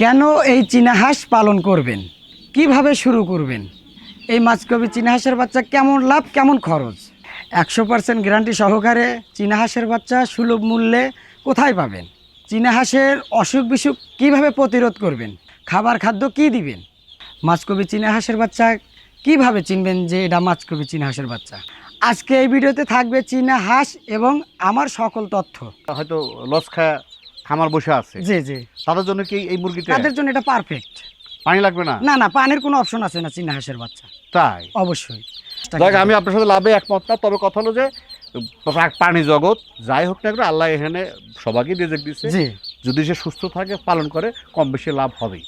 কেন এই চীনা হাঁস পালন করবেন? কীভাবে শুরু করবেন? এই মাছকবি চীনা হাঁসের বাচ্চা কেমন লাভ, কেমন খরচ? একশো পার্সেন্ট গ্যারান্টি সহকারে চীনা হাঁসের বাচ্চা সুলভ মূল্যে কোথায় পাবেন? চীনা হাঁসের অসুখ বিসুখ কীভাবে প্রতিরোধ করবেন? খাবার খাদ্য কি দিবেন? মাছকবি চীনা হাঁসের বাচ্চা কীভাবে চিনবেন যে এটা মাছকবি চীনা হাঁসের বাচ্চা? আজকে এই ভিডিওতে থাকবে চীনা হাঁস এবং আমার সকল তথ্য। হয়তো লস খায় খামার বসে আছে। জি জি। তাদের জন্য কি এই মুরগিটা তাদের জন্য এটা পারফেক্ট পানি লাগবে না? না না পানির কোনো অপশন আছে না চীনা হাঁসের বাচ্চা। তাই? অবশ্যই। দেখ আমি আপনার সাথে লাভে একমত না তবে কথা হলো যে পানি প্রাণী জগৎ যাই হোক না আল্লাহ এখানে সবাইকে রিজেক্ট দিচ্ছে যদি সে সুস্থ থাকে পালন করে কম বেশি লাভ হবেই।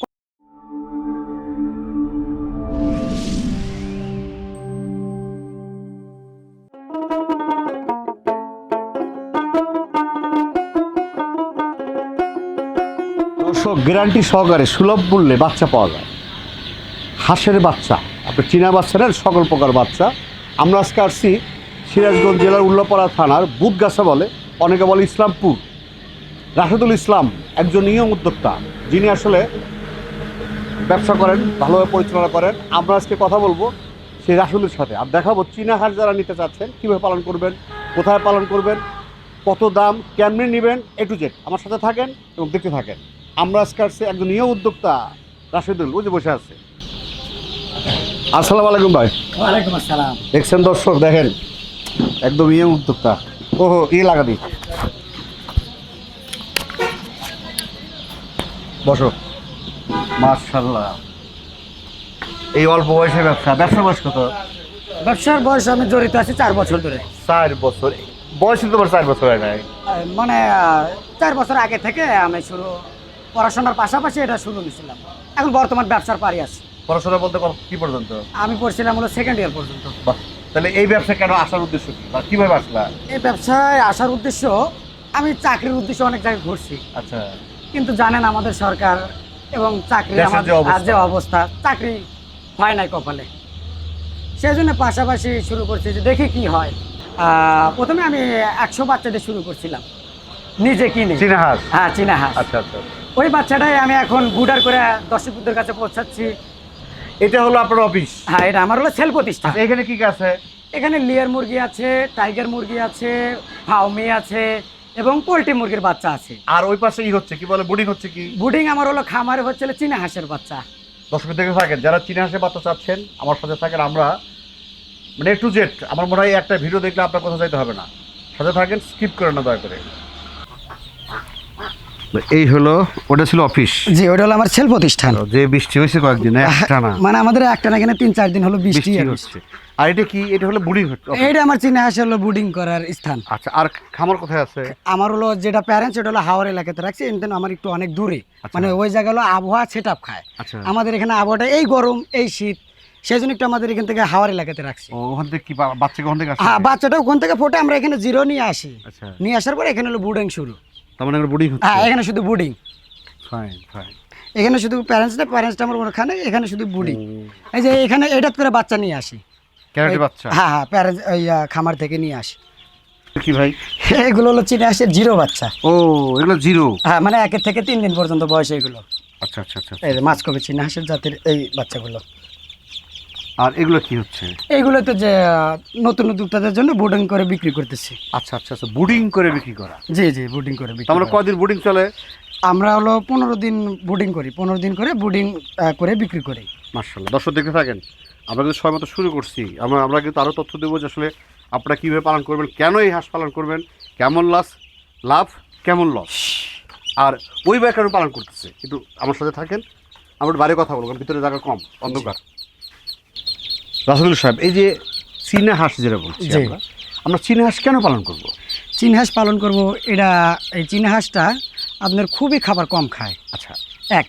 দর্শক গ্যারান্টি সহকারে সুলভ মূল্যে বাচ্চা পাওয়া যায়। হাঁসের বাচ্চা আপনার চীনা বাচ্চাদের সকল প্রকার বাচ্চা। আমরা আজকে আসছি সিরাজগঞ্জ জেলার উল্লাপাড়া থানার বুধগাছা বলে, অনেকে বলে ইসলামপুর। রাশেদুল ইসলাম একজন নিয়ম উদ্যোক্তা, যিনি আসলে ব্যবসা করেন, ভালোভাবে পরিচালনা করেন। আমরা আজকে কথা বলব সেই রাশেদুলের সাথে আর দেখাবো চীনা হাঁস যারা নিতে চাচ্ছেন, কীভাবে পালন করবেন, কোথায় পালন করবেন, কত দাম, কেমনি নেবেন এ টু জেড আমার সাথে থাকেন এবং দেখতে থাকেন। আমরা আজকে আসছি একজন নিয়ম উদ্যোক্তা রাশেদুল ওই যে বসে আছে। আসসালামু আলাইকুম ভাই। ওয়ালাইকুম আসসালাম। দেখছেন দর্শক দেখেন একদম ইয়ে উদ্যোক্তা। ওহো ই লাগা বসো। মার্শাল্লাহ এই অল্প বয়সে ব্যবসা ব্যবসা বয়স কত? ব্যবসার বয়স আমি জড়িত আছি চার বছর ধরে। চার বছর। বয়স তোমার চার বছর হয় নাই। মানে চার বছর আগে থেকে আমি শুরু পড়াশোনার পাশাপাশি এটা শুরু নিয়েছিলাম এখন বর্তমান ব্যবসার পারি আছি। পড়াশোনা বলতে কত- কি পর্যন্ত? আমি পড়ছিলাম হলো সেকেন্ড ইয়ার পর্যন্ত। বাহ, তাহলে এই ব্যবসা কেন আসার উদ্দেশ্য কি? বা কীভাবে আসলা? এই ব্যবসায় আসার উদ্দেশ্য আমি চাকরির উদ্দেশ্যে অনেক জায়গায় ঘুরছি। আচ্ছা। কিন্তু জানেন আমাদের সরকার এবং চাকরি দেশের যে অবস্থা। যে অবস্থা চাকরি হয় নাই কপালে। সেই জন্য পাশাপাশি শুরু করছি যে দেখি কি হয়। আহ, প্রথমে আমি একশো বাচ্চাদের শুরু করছিলাম। নিজে কিনে। চীনা হাঁস? হ্যাঁ চীনা হাঁস। আচ্ছা আচ্ছা। ওই বাচ্চাটাই আমি এখন গুডার করে দর্শকদের কাছে পৌঁছাচ্ছি। এটা হলো আপনার অফিস হ্যাঁ এটা আমার হলো সেল প্রতিষ্ঠান আচ্ছা এখানে কি কি আছে? এখানে লিয়ার মুরগি আছে টাইগার মুরগি আছে ফাউমি আছে এবং পোলট্রি মুরগির বাচ্চা আছে। আর ওই পাশে ই হচ্ছে কি বলে বুডিং হচ্ছে কি? বুডিং আমার হলো খামারে হচ্ছে চীনা হাঁসের বাচ্চা। দর্শক দেখে থাকেন যারা চীনা হাঁসের বাচ্চা চাচ্ছেন আমার সাথে থাকেন আমরা। মানে টু জেড আমার মনে হয় একটা ভিডিও দেখলে আপনার কথা যাইতে হবে না। সাথে থাকেন স্কিপ করে না দয়া করে। এই হলো ওটা ছিল অফিস? জি ওটা হলো আমার সেল প্রতিষ্ঠান যে বৃষ্টি হয়েছে কয়েকদিন একটা না? মানে আমাদের একটা না এখানে তিন চার দিন হলো বৃষ্টি হচ্ছে। আর এটা কি? এটা হলো বুডিং এইটা আমার চীনা হাঁস হলো বুডিং করার স্থান। আচ্ছা আর খামার কোথায় আছে? আমার হলো যেটা প্যারেন্টস ওটা হলো হাওড় এলাকাতে রাখছি এনতেন আমার একটু অনেক দূরে। আচ্ছা। মানে ওই জায়গা হলো আবহাওয়া সেট খায়। আচ্ছা। আমাদের এখানে আবহাওয়াটা এই গরম এই শীত সেই জন্য একটু আমাদের এখান থেকে হাওয়ার এলাকাতে রাখছি। ওখান থেকে কি বা- বাচ্চা ওখান থেকে হ্যাঁ বাচ্চাটা ওখান থেকে ফোটে আমরা এখানে জিরো নিয়ে আসি। আচ্ছা। নিয়ে আসার পরে এখানে হলো বুডিং শুরু। তার মানে বুড়ি হচ্ছে। হ্যাঁ এখানে শুধু বুডিং ফাইন ফাইন এখানে শুধু প্যারেন্টস না প্যারেন্টসটা আমার ওখানে এখানে শুধু বুডিং এই যে এখানে এটাত করে বাচ্চা নিয়ে আসি। ক্যারেটে বাচ্চা? হ্যাঁ হ্যাঁ প্যারেন্টস ওই খামার থেকে নিয়ে আসি। কি ভাই? এগুলো হলো চীনে আসে জিরো বাচ্চা। ও এগুলো জিরো? হ্যাঁ মানে একের থেকে তিন দিন পর্যন্ত বয়স এগুলো। আচ্ছা আচ্ছা আচ্ছা এই মাছ কবে চীনা হাঁসের জাতের এই বাচ্চাগুলো। আর এগুলো কি হচ্ছে? এইগুলো তো যে নতুন উদ্যোক্তাদের জন্য বুডিং করে বিক্রি করতেছি। আচ্ছা আচ্ছা আচ্ছা বুডিং করে বিক্রি করা। জি জি বুডিং করে বিক্রি মানে কদিন বুডিং চলে? আমরা হলো পনেরো দিন বুডিং করি পনেরো দিন করে বুডিং করে বিক্রি করি। মার্শাল্লাহ দর্শক দেখতে থাকেন আমরা কিন্তু সময় মতো শুরু করছি। আমরা আমরা কিন্তু আরও তথ্য দেবো যে আসলে আপনারা কীভাবে পালন করবেন কেন এই হাঁস পালন করবেন কেমন লাভ লাভ কেমন লস আর ওই ভাই কেন পালন করতেছে। কিন্তু আমার সাথে থাকেন আমরা বাইরে কথা বলব কারণ ভিতরে জায়গা কম অন্ধকার। রাসুল সাহেব এই যে চীনা হাঁস যেটা বলছি আমরা আমরা চীনা হাঁস কেন পালন করব? চীন হাঁস পালন করব এটা এই চীন হাঁসটা আপনার খুবই খাবার কম খায়। আচ্ছা। এক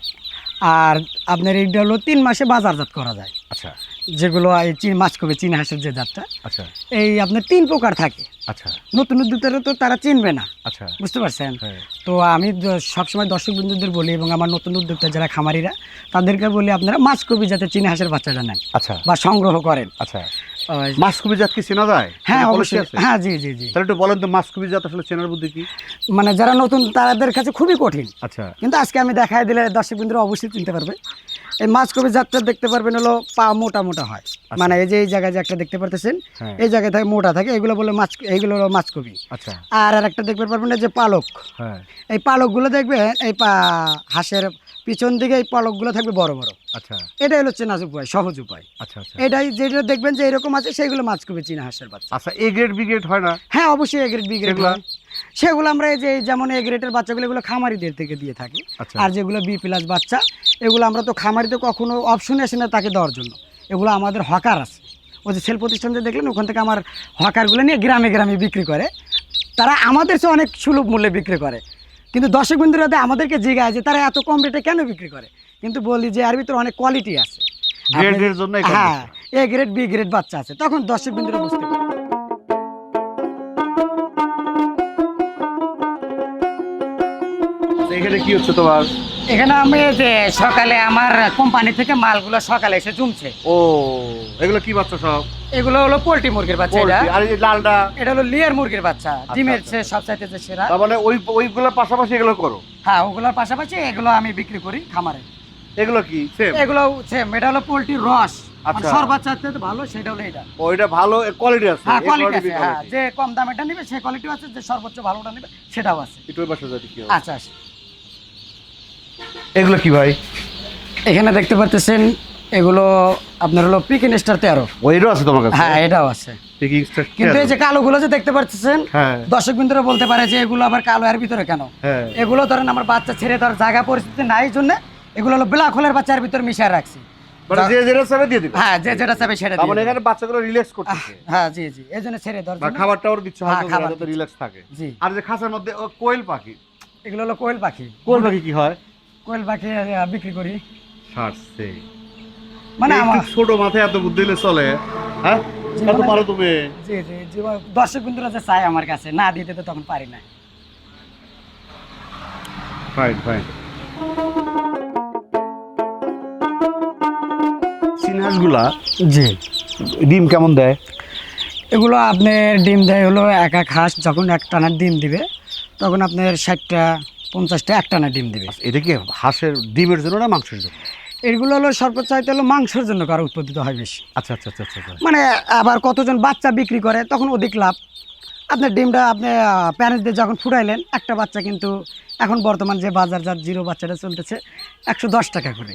আর আপনার এইটা হলো তিন মাসে বাজারজাত করা যায়। আচ্ছা। যেগুলো এই চীন মাছ কবে চীন হাঁসের যে জাতটা আচ্ছা। এই আপনার তিন প্রকার থাকে। আচ্ছা। নতুন উদ্যোক্তারা তো তারা চিনবে না। আচ্ছা। বুঝতে পারছেন? হ্যাঁ। তো আমি সবসময় দর্শক বন্ধুদের বলি এবং আমার নতুন উদ্যোক্তা যারা খামারিরা তাদেরকে বলি আপনারা মাছ কবি যাতে চীন হাঁসের বাচ্চাটা নেন আচ্ছা। বা সংগ্রহ করেন। আচ্ছা। ওই, মাসকবি জাত কি চেনা যায়? হ্যাঁ অবশ্যই। হ্যাঁ জি জি জি। তাহলে একটু বলেন তো মাসকবি জাত আসলে চেনার বুদ্ধি কি? মানে যারা নতুন তাদের কাছে খুবই কঠিন। আচ্ছা। কিন্তু আজকে আমি দেখাই দিলে দর্শক বিন্দুরা অবশ্যই চিনতে পারবে। এই মাছ কবি যাত্রা দেখতে পারবেন হলো পা মোটা মোটা হয়। মানে এই যে এই জায়গায় যে একটা দেখতে পারতেছেন হ্যাঁ। এই জায়গায় থাকে মোটা থাকে এগুলো বলে মাছ এইগুলো হলো মাছ কবি আচ্ছা। আর আর একটা দেখতে পারবেন যে পালক। হ্যাঁ। এই পালকগুলো দেখবেন এই পা হাঁসের পিছন দিকে এই পালকগুলো থাকবে বড় বড়। আচ্ছা। এটাই হলো চেনা উপায় সহজ উপায়। আচ্ছা আচ্ছা। এটাই যেটা দেখবেন যে এরকম আছে সেইগুলো মাছ কবি চীনা হাঁসের বাচ্চা। আচ্ছা এ গ্রেড বি গ্রেড হয় না? হ্যাঁ অবশ্যই এগ্রেড বি গ্রেড সেগুলা? সেগুলো আমরা এই যে যেমন এ গ্রেডের বাচ্চাগুলো এগুলো খামারিদের থেকে দিয়ে থাকি। আচ্ছা। আর যেগুলো বি প্লাস বাচ্চা এগুলো আমরা তো খামারিতে কখনো অপশনে আসে না তাকে দেওয়ার জন্য। এগুলো আমাদের হকার আছে। ওই যে সেল প্রতিষ্ঠান যে দেখলেন ওখান থেকে আমার হকারগুলো নিয়ে গ্রামে গ্রামে বিক্রি করে। তারা আমাদের চেয়ে অনেক সুলভ মূল্যে বিক্রি করে। কিন্তু দর্শক বিন্দুরা আমাদেরকে জিগায় যে তারা এত কম রেটে কেন বিক্রি করে? কিন্তু বলি যে এর ভিতরে অনেক কোয়ালিটি আছে। হ্যাঁ এ গ্রেড বি গ্রেড বাচ্চা আছে। তখন দর্শক বিন্দুরা বুঝতে পারে। এখানে কি হচ্ছে তোমার? এখানে আমি যে সকালে আমার কোম্পানি থেকে মালগুলো সকালে এসে জমছে। ও এগুলো কি বাচ্চা সব? এগুলো হলো পোল্ট্রি মুরগির বাচ্চা এটা। আর এই লালটা এটা হলো লিয়ার মুরগির বাচ্চা ডিমের আচ্ছা। চেয়ে সব চাইতে যে সেরা। তার মানে ওই ওইগুলোর পাশাপাশি এগুলো করো? হ্যাঁ ওগুলোর পাশাপাশি এগুলো আমি বিক্রি করি খামারে। এগুলো কি? সেম এগুলো সেম এটা হলো পোল্ট্রির রস। আচ্ছা। সর্বোচ্চ চাইতে ভালো সেটা হলো এটা। ওইটা ভালো কোয়ালিটি আছে হ্যাঁ কোয়ালিটি আছে হ্যাঁ যে কম দামেটা নেবে সে কোয়ালিটি আছে যে সর্বোচ্চ ভালোটা নেবে সেটাও আছে। একটু পাশে যাই কি আচ্ছা আচ্ছা। এগুলো কি ভাই? এখানে দেখতে পাচ্ছেন এগুলো আপনার হলো পিকিন স্টার তেরো। ওইটাও আছে তোমার কাছে? হ্যাঁ এটাও আছে। পিকিং স্টার কিন্তু এই যে কালোগুলো যে দেখতে পাচ্ছেন হ্যাঁ। দর্শক বিন্দুরা বলতে পারে যে এগুলো আবার কালো এর ভিতরে কেন? হ্যাঁ। এগুলো ধরেন আমার বাচ্চা ছেড়ে দেওয়ার জায়গা পরিস্থিতি নাই জন্য এগুলো হলো ব্ল্যাক হোলের বাচ্চার ভিতরে মিশিয়ে রাখছি। মানে যে যেটা চাবে দিয়ে দিবে। হ্যাঁ যে যেটা চাবে সেটা মানে এখানে বাচ্চাগুলো রিল্যাক্স করতেছে। হ্যাঁ জি জি এই জন্য ছেড়ে দেওয়ার বা জন্য। খাবার টাবার দিচ্ছে হ্যাঁ, খাবার যাতে রিল্যাক্স থাকে। জি। আর যে খাঁচার মধ্যে কোয়েল পাখি। এগুলো হলো কোয়েল পাখি। কোয়েল পাখি কি হয়? কোয়েল পাখি বিক্রি করি। ছাড়ছে মানে আমার ছোট মাথায় এত বুদ্ধি হলে চলে হ্যাঁ? কত মানে- পারো তুমি। জি জি জি দর্শক বিন্দুরা যে চায় আমার কাছে না দিতে তো তখন পারি না। ফাইন ফাইন সিনহাসগুলা জি। ডিম কেমন দেয়? এগুলো আপনার ডিম দেয় হলো এক এক হাঁস যখন এক টানার ডিম দিবে তখন আপনার ষাটটা পঞ্চাশটা এক টানা ডিম দিবে। এটা কি হাঁসের ডিমের জন্য না মাংসের জন্য? এগুলো হলো সর্বোচ্চ চাইতে হলো মাংসের জন্য কারও উৎপাদিত হয় বেশি। আচ্ছা আচ্ছা আচ্ছা আচ্ছা মানে আবার কতজন বাচ্চা বিক্রি করে তখন অধিক লাভ। আপনার ডিমটা আপনি প্যারেন্টসদের যখন ফুটাইলেন একটা বাচ্চা কিন্তু এখন বর্তমান যে বাজারজাত জিরো বাচ্চাটা চলতেছে একশো দশ টাকা করে।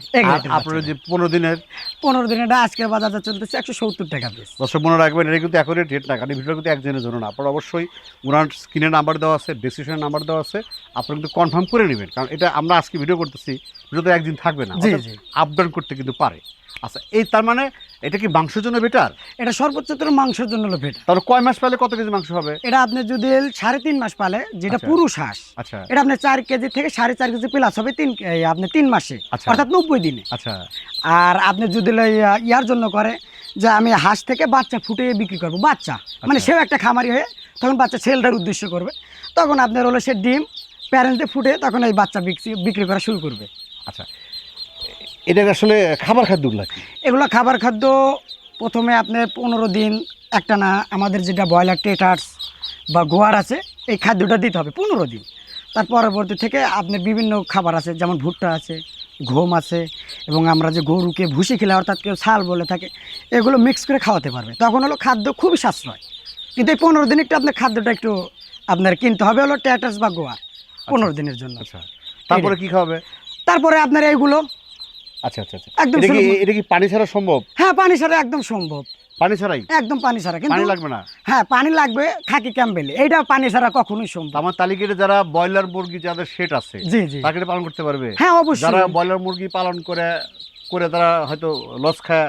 আপনার যে পনেরো দিনের পনেরো দিনেরটা আজকের বাজারজাত চলতেছে একশো সত্তর টাকা পিস দর্শক মনে রাখবেন এটা কিন্তু এখন রেট না কারণ ভিডিও কিন্তু একজনের জন্য না। আপনার অবশ্যই ওনার স্ক্রিনের নাম্বার দেওয়া আছে ডিসক্রিপশনের নাম্বার দেওয়া আছে আপনারা কিন্তু কনফার্ম করে নেবেন কারণ এটা আমরা আজকে ভিডিও করতেছি ভিডিও তো একদিন থাকবে না জি, জি। আপ করতে কিন্তু পারে। আচ্ছা এই তার মানে এটা কি মাংসের জন্য বেটার এটা সর্বোচ্চ তোর মাংসের জন্য হলো ভেট তাহলে কয় মাস পালে কত কেজি মাংস হবে? এটা আপনি যদি সাড়ে তিন মাস পালে যেটা আচ্ছা। পুরুষ হাঁস আচ্ছা। এটা আপনি চার কেজি থেকে সাড়ে চার কেজি প্লাস হবে তিন আপনি তিন মাসে আচ্ছা। অর্থাৎ নব্বই দিনে। আচ্ছা। আর আপনি যদি ইয়ার জন্য করে যে আমি হাঁস থেকে বাচ্চা ফুটিয়ে বিক্রি করব বাচ্চা। মানে আচ্ছা। সেও একটা খামারি হয়ে তখন বাচ্চা ছেলেটার উদ্দেশ্য করবে। তখন আপনার হলো সে ডিম প্যারেন্টে ফুটে তখন এই বাচ্চা বিক্রি বিক্রি করা শুরু করবে। আচ্ছা। এটা আসলে খাবার খাদ্য লাগে এগুলো খাবার খাদ্য প্রথমে আপনার পনেরো দিন একটা না আমাদের যেটা ব্রয়লার টেটার্স বা গোয়ার আছে এই খাদ্যটা দিতে হবে পনেরো দিন। তার পরবর্তী থেকে আপনার বিভিন্ন খাবার আছে যেমন ভুট্টা আছে গম আছে এবং আমরা যে গরুকে ভুসি খেলে অর্থাৎ কেউ ছাল বলে থাকে এগুলো মিক্স করে খাওয়াতে পারবে। তখন হলো খাদ্য খুবই সাশ্রয়। কিন্তু এই পনেরো দিন একটু আপনার খাদ্যটা একটু আপনার কিনতে হবে হলো ট্যাটাস বা গোয়ার পনেরো দিনের জন্য। আচ্ছা। তারপরে কি খাবে তারপরে আপনার এইগুলো। আচ্ছা আচ্ছা আচ্ছা। একদম এটা কি পানি ছাড়া সম্ভব? হ্যাঁ পানি ছাড়া একদম সম্ভব। পানি ছাড়াই? একদম পানি ছাড়া কিন্তু পানি লাগবে না? হ্যাঁ পানি লাগবে খাকি ক্যাম্বেলে। এইটা পানি ছাড়া কখনোই সম্ভব আমার তালিকাতে যারা ব্রয়লার মুরগি যাদের সেট আছে জি জি। তাকে পালন করতে পারবে? হ্যাঁ অবশ্যই। যারা ব্রয়লার মুরগি পালন করে করে তারা হয়তো লস খায়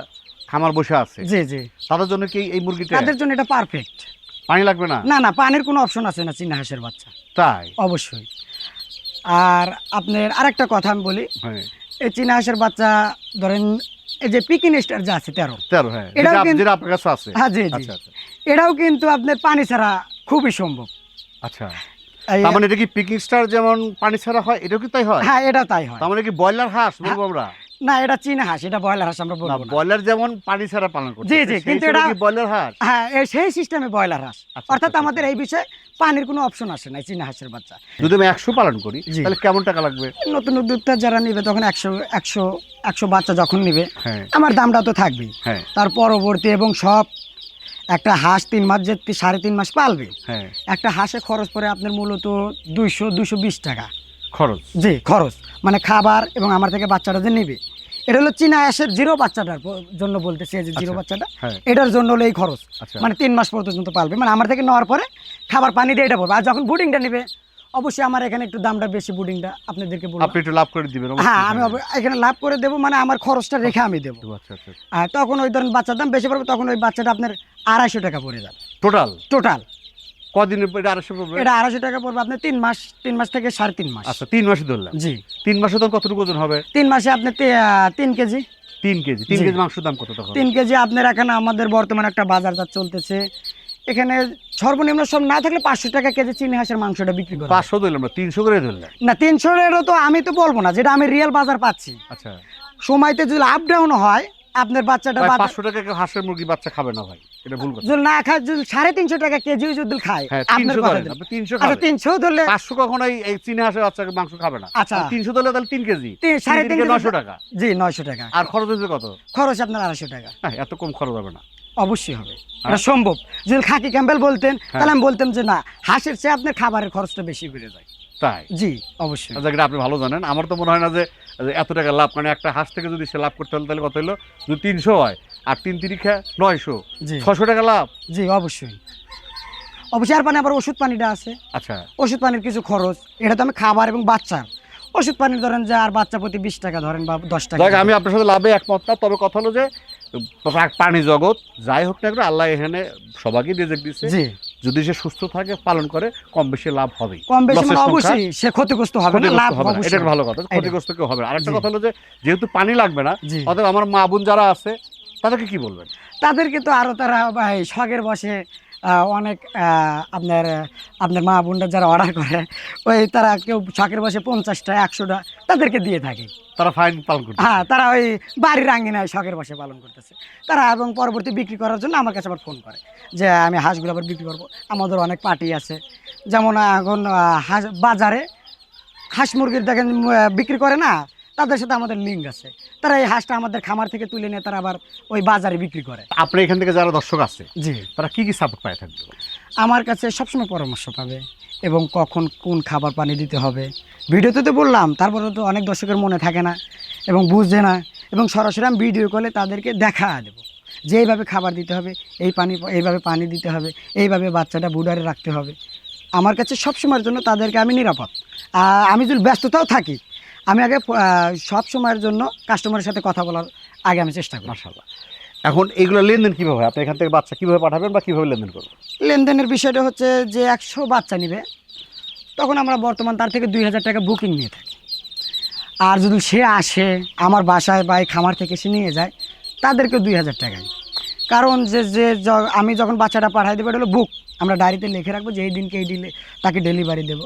খামার বসে আছে। জি জি। তাদের জন্য কি এই মুরগিটা তাদের জন্য এটা পারফেক্ট পানি লাগবে না? না না পানির কোনো অপশন আছে না চীনা হাঁসের বাচ্চা। তাই? অবশ্যই। আর আপনার আরেকটা কথা আমি বলি। হ্যাঁ। এই চীনা হাঁসের বাচ্চা ধরেন এই যে পিকিন স্টার যা আছে তেরো। তেরো হ্যাঁ এটাও কিন্তু- আপনার কাছে আছে। হ্যাঁ জি জি। আচ্ছা আচ্ছা। এটাও কিন্তু আপনার পানি ছাড়া খুবই সম্ভব। আচ্ছা। তার মানে এটা কি পিকিং স্টার যেমন পানি ছাড়া হয় এটাও কি তাই হয়? হ্যাঁ এটা তাই হয়। তার মানে কি ব্রয়লার হাঁস বলব আমরা? না এটা চীনা হাঁস এটা ব্রয়লার হাঁস আমরা বলব না। ব্রয়লার যেমন পানি ছাড়া পালন করছে জি, জি, কিন্তু এটা- ব্রয়লার হাঁস? হ্যাঁ সেই সিস্টেমে ব্রয়লার হাঁস। আচ্ছা, অর্থাৎ আচ্ছা, আমাদের এই বিষয়ে পানির কোনো অপশন আসে না চীনা হাঁসের বাচ্চা। যদি আমি একশো পালন করি তাহলে কেমন টাকা লাগবে? নতুন উদ্যোক্তা যারা নিবে তখন একশো একশো একশো বাচ্চা যখন নিবে হ্যাঁ। আমার দামটা তো থাকবেই। হ্যাঁ। তার পরবর্তী এবং সব একটা হাঁস তিন মাস যে সাড়ে তিন মাস পালবে হ্যাঁ। একটা হাঁসে খরচ পড়ে আপনার মূলত দুইশো দুশো বিশ টাকা। খরচ? জি খরচ। মানে খাবার এবং আমার থেকে বাচ্চাটা যে নিবে এটা হলো চীনা হাঁসের জিরো বাচ্চাটার জন্য বলতেছি যে জিরো আচ্ছা, বাচ্চাটা। হ্যাঁ। এটার জন্য হলো এই খরচ। আচ্ছা। মানে তিন মাস পর্যন্ত পালবে। মানে আমার থেকে নেওয়ার পরে খাবার পানি দিয়ে এটা পড়বে আর যখন বুডিংটা নিবে অবশ্যই আমার এখানে একটু দামটা বেশি বুডিংটা আপনাদেরকে বলব। আপনি একটু লাভ করে দিবেন হ্যাঁ আমি এখানে লাভ করে দেবো মানে আমার খরচটা রেখে আমি দেবো। আচ্ছা আর তখন ওই ধরেন বাচ্চার দাম বেশি পড়বে তখন ওই বাচ্চাটা আপনার আড়াইশো টাকা পড়ে যাবে। টোটাল টোটাল কদিনের পর আড়াইশো পড়বে? এটা আড়াইশো টাকা পড়বে আপনার তিন মাস তিন মাস থেকে সাড়ে তিন মাস। আচ্ছা তিন মাসে ধরলাম। জি। তিন মাসে তখন কতটুকু ওজন হবে? তিন মাসে আপনি তিন কেজি। তিন কেজি। তিন কেজি মাংসের দাম কত তখন? তিন কেজি আপনার এখানে আমাদের বর্তমানে একটা বাজার যা চলতেছে। এখানে সর্বনিম্ন সব না থাকলে পাঁচশো টাকা কেজি চিনি হাঁসের মাংসটা বিক্রি করে পাঁচশো ধরলাম না তিনশো করে ধরলাম। না তিনশো তো আমি তো বলব না যেটা আমি রিয়েল বাজার পাচ্ছি। আচ্ছা। সময়তে যদি আপ ডাউন হয় আপনার বাচ্চাটা পাঁচশো টাকা কেউ হাঁসের মুরগি বাচ্চা খাবে না ভাই। এটা ভুল কথা। না খায় যদি সাড়ে তিনশো টাকা কেজি যদি খায়। হ্যাঁ আপনার তিনশো আচ্ছা তিনশো ধরলে পাঁচশো কখনো এই- চীনা হাঁসের বাচ্চাকে মাংস খাবে না। আচ্ছা। তিনশো ধরলে তাহলে তিন কেজি। সাড়ে তিন নশো টাকা। জি নয়শো টাকা। আর খরচ হচ্ছে কত? খরচ আপনার আড়াইশো টাকা। হ্যাঁ এত কম খরচ হবে না। অবশ্যই হবে। এটা সম্ভব। যদি খাকি ক্যাম্পেল বলতেন হ্যাঁ। তাহলে আমি বলতাম যে না হাঁসের চেয়ে আপনার খাবারের খরচটা বেশি বেড়ে যায়। তাই? জি অবশ্যই। আচ্ছা আপনি ভালো জানেন। আমার তো মনে হয় না যে এত টাকা লাভ মানে একটা হাঁস থেকে যদি সে লাভ করতে হলে তাহলে কত হলো যদি তিনশো হয় আর তিন তিরিখা নয়শো জি। ছশো টাকা লাভ? জি অবশ্যই। অবশ্যই আর পানি আবার ওষুধ পানিটা আছে। আচ্ছা। ওষুধ পানির কিছু খরচ। এটা তো আমি খাবার এবং বাচ্চার ওষুধ পানি ধরেন যে আর বাচ্চা প্রতি বিশ টাকা ধরেন বা দশ টাকা আমি আপনার সাথে লাভে একমত না তবে কথা হলো যে প্রাণী জগৎ যাই হোক না আল্লাহ এখানে সবাইকে রিজেক্ট দিচ্ছে জি। যদি সে সুস্থ থাকে পালন করে কম বেশি লাভ হবে কম বেশি মানে অবশ্যই সে ক্ষতিগ্রস্ত হবে না লাভ হবে এটা ভালো কথা ক্ষতিগ্রস্ত কেউ হবে আরেকটা কথা হলো যে যেহেতু পানি লাগবে না অতএব আমার মা বোন যারা আছে তাদেরকে কি বলবেন? তাদেরকে তো আরও তারা ভাই শখের বসে অনেক আপনার আপনার মা বোনরা যারা অর্ডার করে ওই তারা কেউ শখের বসে পঞ্চাশটা একশোটা তাদেরকে দিয়ে থাকে। তারা ফাইন পালন করতে হ্যাঁ তারা ওই বাড়ির আঙ্গিনায় শখের বসে পালন করতেছে। তারা এবং পরবর্তী বিক্রি করার জন্য আমার কাছে আবার ফোন করে যে আমি হাঁসগুলো আবার বিক্রি করব। আমাদের অনেক পার্টি আছে। যেমন এখন হাঁস বাজারে হাঁস মুরগির দেখেন বিক্রি করে না তাদের সাথে আমাদের লিঙ্ক আছে। তারা এই হাঁসটা আমাদের খামার থেকে তুলে নিয়ে তারা আবার ওই বাজারে বিক্রি করে। আপনি এখান থেকে যারা দর্শক আছে জি। তারা কি কি সাপোর্ট পায় থাকবে আমার কাছে সবসময় পরামর্শ পাবে এবং কখন কোন খাবার পানি দিতে হবে। ভিডিওতে তো বললাম তারপরে তো অনেক দর্শকের মনে থাকে না এবং বুঝছে না এবং সরাসরি আমি ভিডিও কলে তাদেরকে দেখা দেবো। যে এইভাবে খাবার দিতে হবে এই পানি এইভাবে পানি দিতে হবে এইভাবে বাচ্চাটা বুডারে রাখতে হবে। আমার কাছে সবসময়ের জন্য তাদেরকে আমি নিরাপদ। আর আমি যদি ব্যস্ততাও থাকি আমি আগে সব সময়ের জন্য কাস্টমারের সাথে কথা বলার আগে আমি চেষ্টা করি। মার্শাল্লাহ এখন এইগুলো লেনদেন কীভাবে হয়? আপনি এখান থেকে বাচ্চা কীভাবে পাঠাবেন বা কীভাবে লেনদেন করবেন? লেনদেনের বিষয়টা হচ্ছে যে একশো বাচ্চা নিবে তখন আমরা বর্তমান তার থেকে দুই হাজার টাকা বুকিং নিয়ে থাকি। আর যদি সে আসে আমার বাসায় বা এই খামার থেকে সে নিয়ে যায় তাদেরকে দুই হাজার টাকাই কারণ যে যে আমি যখন বাচ্চাটা পাঠাই দেবো এটা হলো বুক আমরা ডায়েরিতে লিখে রাখব যে এই দিনকে এই দিলে তাকে ডেলিভারি দেবো।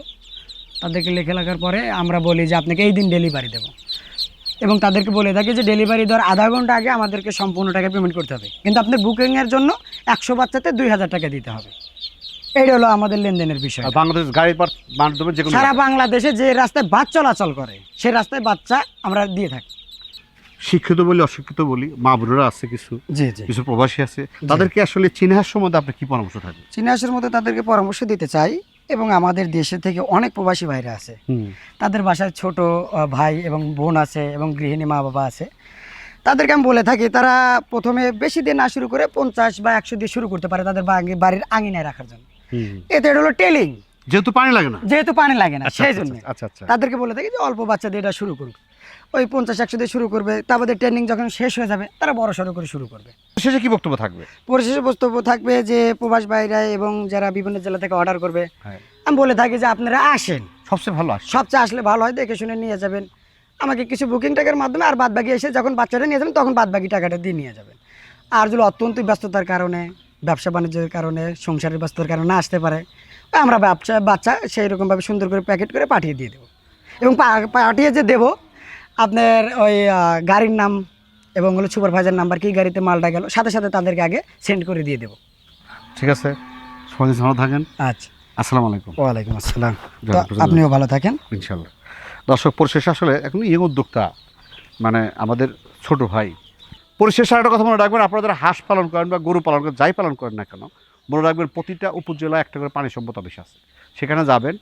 তাদেরকে লেখে রাখার পরে আমরা বলি যে আপনাকে এই দিন ডেলিভারি দেবো। এবং তাদেরকে বলে থাকি যে ডেলিভারি দেওয়ার আধা ঘণ্টা আগে আমাদেরকে সম্পূর্ণ টাকা পেমেন্ট করতে হবে। কিন্তু আপনার বুকিংয়ের জন্য একশো বাচ্চাতে দুই হাজার টাকা দিতে হবে। এটা হলো আমাদের লেনদেনের বিষয়। বাংলাদেশ পার মাধ্যমে যে সারা বাংলাদেশে যে রাস্তায় বাস চলাচল করে সেই রাস্তায় বাচ্চা আমরা দিয়ে থাকি। শিক্ষিত বলি অশিক্ষিত বলি মা বোনেরা আছে কিছু জি জি। কিছু প্রবাসী আছে তাদেরকে আসলে চিনহার সম্বন্ধে আপনার কি পরামর্শ থাকবে? চীনাহাসের মধ্যে তাদেরকে পরামর্শ দিতে চাই এবং আমাদের দেশে থেকে অনেক প্রবাসী ভাইরা আছে। তাদের বাসায় ছোট ভাই এবং বোন আছে এবং গৃহিণী মা বাবা আছে। তাদেরকে আমি বলে থাকি তারা প্রথমে বেশি দিয়ে না শুরু করে পঞ্চাশ বা একশো দিয়ে শুরু করতে পারে তাদের বাড়ির আঙিনায় রাখার জন্য। এতে এটা হলো টেলিং। যেহেতু পানি লাগে না। যেহেতু পানি লাগে না আচ্ছা সেই আচ্ছা, জন্য। আচ্ছা আচ্ছা। তাদেরকে বলে থাকি যে অল্প বাচ্চা দিয়ে এটা শুরু করুক। ওই পঞ্চাশ একশো দিয়ে শুরু করবে। তারপরে ট্রেনিং যখন শেষ হয়ে যাবে তারা বড় সড়ো করে শুরু করবে। শেষে কি বক্তব্য থাকবে? পরিশেষে বক্তব্য থাকবে যে প্রবাস বাইরা এবং যারা বিভিন্ন জেলা থেকে অর্ডার করবে হ্যাঁ। আমি বলে থাকি যে আপনারা আসেন। সবচেয়ে ভালো আসে সবচেয়ে আসলে ভালো হয় দেখে শুনে নিয়ে যাবেন। আমাকে কিছু বুকিং টাকার মাধ্যমে আর বাদ বাকি এসে যখন বাচ্চাটা নিয়ে যাবেন তখন বাদ বাকি টাকাটা দিয়ে নিয়ে যাবেন। আর যদি অত্যন্ত ব্যস্ততার কারণে ব্যবসা বাণিজ্যের কারণে সংসারের ব্যস্ততার কারণে আসতে পারে আমরা ব্যবসা বাচ্চা সেই রকমভাবে সুন্দর করে প্যাকেট করে পাঠিয়ে দিয়ে দেবো। এবং পাঠিয়ে যে দেবো আপনার ওই গাড়ির নাম এবং হলো সুপারভাইজার নাম্বার কি গাড়িতে মালটা গেল সাথে সাথে তাদেরকে আগে সেন্ড করে দিয়ে দেবো। ঠিক আছে সবাই ভালো থাকেন। আচ্ছা। আসসালামু আলাইকুম। ওয়ালাইকুম আসসালাম। আপনিও ভালো থাকেন। ইনশাল্লাহ দর্শক পরিশেষে আসলে এখন ইয়ে উদ্যোক্তা মানে আমাদের ছোট ভাই পরিশেষে একটা কথা মনে রাখবেন আপনারা যারা হাঁস পালন করেন বা গরু পালন করেন যাই পালন করেন না কেন মনে রাখবেন প্রতিটা উপজেলায় একটা করে পানি সম্পদ অফিস আছে। সেখানে যাবেন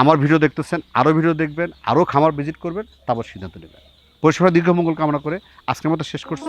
আমার ভিডিও দেখতেছেন আরও ভিডিও দেখবেন আরও খামার ভিজিট করবেন, তারপর সিদ্ধান্ত নেবেন। পরিষেবা দীর্ঘমঙ্গল কামনা করে আজকের মতো শেষ করছি।